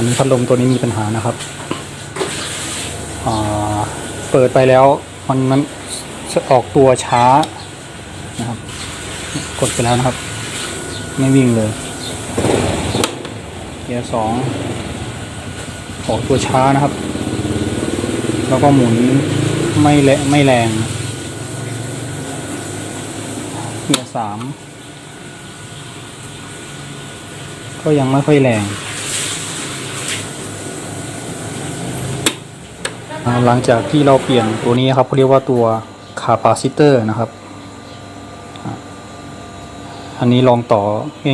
อันนี้พัดลมตัวนี้มีปัญหานะครับเปิดไปแล้วมันมันออกตัวช้านะครับ กดไปแล้วนะครับ ไม่วิ่งเลยเกียร์สองออกตัวช้านะครับ แล้วก็หมุนไม่แรงไม่แรงเกียร์สามก็ยังไม่ค่อยแรงอ่า หลังจากที่เราเปลี่ยนตัวนี้ครับเขาเรียกว่าตัวคาปาซิเตอร์นะครับ อันนี้ลองต่อ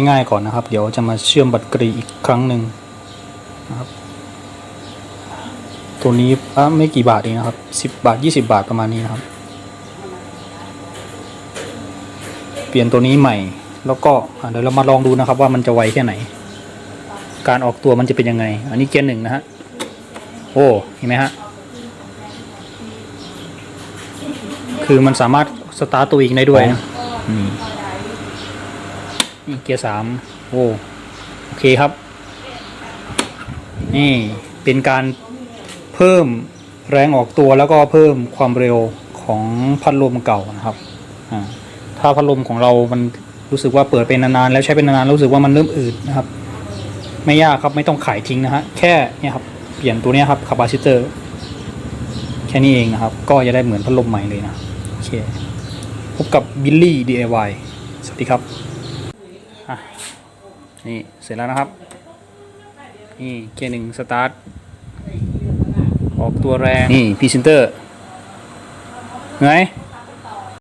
ง่ายๆก่อนนะครับ เดี๋ยวจะมาเชื่อมบัตรกรีอีกครั้งหนึ่งนะครับตัวนี้ไม่กี่บาทเองนะครับสิบบาทยี่สิบาทประมาณนี้นะครับ เปลี่ยนตัวนี้ใหม่ แล้วก็เดี๋ยวเรามาลองดูนะครับว่ามันจะไวแค่ไหน การออกตัวมันจะเป็นยังไง อันนี้เกียร์หนึ่งนะฮะ โอ้ เห็นไหมฮะ คือมันสามารถสตาร์ทตัวเองได้ด้วยนะนี่นี่เกียร์สามโอ้โอเคครับ นี่เป็นการเพิ่มแรงออกตัวแล้วก็เพิ่มความเร็วของพัดลมเก่านะครับอ่าถ้าพัดลมของเรามันรู้สึกว่าเปิดเป็นนานๆแล้วใช้เป็นนานๆแล้วรู้สึกว่ามันเริ่มอืดนะครับ ไม่ยากครับไม่ต้องขายทิ้งนะฮะแค่เนี่ยครับเปลี่ยนตัวเนี้ยครับคาปาซิเตอร์แค่นี้เองนะครับ ก็จะได้เหมือนพัดลมใหม่เลยนะ โอเค พบกับบิลลี่ DIY สวัสดีครับอะนี่ เสร็จแล้วนะครับ นี่เกียร์หนึ่งสตาร์ท ออกตัวแรง นี่พรีเซนเตอร์ไง